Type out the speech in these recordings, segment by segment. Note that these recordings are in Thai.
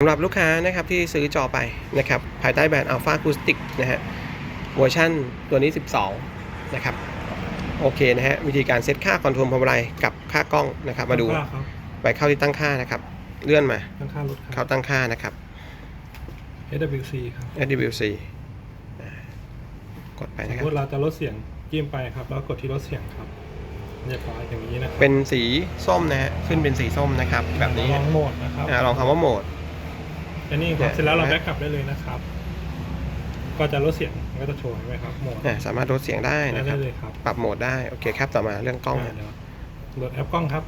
สำหรับลูกค้านะครับที่ซื้อจอไปนะครับภายใต้แบรนด์ Alpha Acoustic นะฮะเวอร์ชันตัวนี้ 12 นะครับ โอเคนะฮะวิธีการเซตค่าคอนโทรลพวงมาลัยกับค่ากล้องนะครับ มาดูตั้งค่ครับไปเข้าที่ตั้งค่านะครับ เลื่อนมาตั้งค่ารถคเข้ารับตั้งค่านะครับ SWC ครับ SWC อ่ากดไปสนะมครับมติเราจะลดเสียงจิ้มไปครับ แล้วกดที่ลดเสียงครับเรียบร้อยอย่างนี้นะครับเป็นสีส้มนะฮะขึ้นเป็นสีส้มนะครับ แบบนี้ลองโหมดนะครับอ่าลองคำว่าโหมด อันนี้คเนี่รับยเสร็จแล้วเรานะแบ็กกลับได้เลยนะครับ ก็จะลดเสียงมันก็จะโชว์เห็นไหมครับโหมดอ่าสามารถลดเสียงได้ได้นะครับ เลยครับปรับโหมดได้ โอเคครับ ต่อมาเรื่องกล้องอ่าฮะเดี๋ยวโหลดแอปกล้องครับ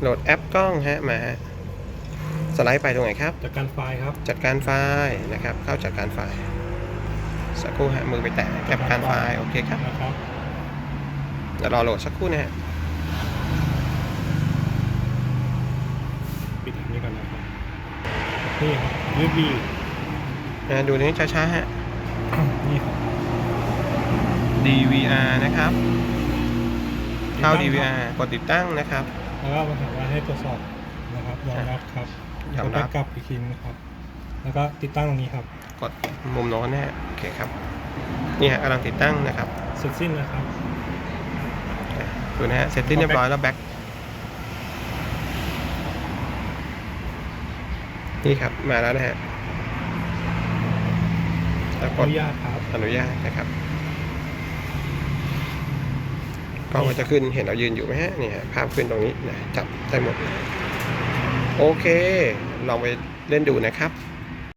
โหลดแอปกล้องฮะมาฮะสไลด์ไปตรงไหนครับ จากการไฟล์ครับจัดการไฟล์นะครับ เข้าจัดการไฟล์ สักครู่ฮะ มือไปแตะแอปการไฟล์ โอเคครับ นะครับ เดี๋ยวรอโหลดสักครู่นะฮะ ปิดอันนี้ก่อนนะครับ นี่ครับ USB อ่าดูนี้ช้าๆฮะนี่ครับ DVR นะครับ เข้าติดตั้งครับ DVR กดติดตั้งนะครับ แล้วก็มาถามว่าให้ตรวจสอบนะครับยอมรับครับยอมรับแล้วก็กลับอีกทีนะครับ แล้วก็ติดตั้งตรงนี้ครับ กดมุมโน้นนะฮะโอเคครับ นี่ฮะกำลังติดตั้งนะครับ เสร็จสิ้นนะครับอะดูนะฮะ เสร็จที่เรียบร้อยแล้วแบ็ค นี่ครับมาแล้วนะฮะแล้วขกออดนุญาตครับอนุญาตนะครับกล้องมันจะขึ้นเห็นเรายืนอยู่ไหมฮะนี่ฮะภาพขึ้นตรงนี้นะจับได้หมดเลยโอเค ลองไปเล่นดูนะครับ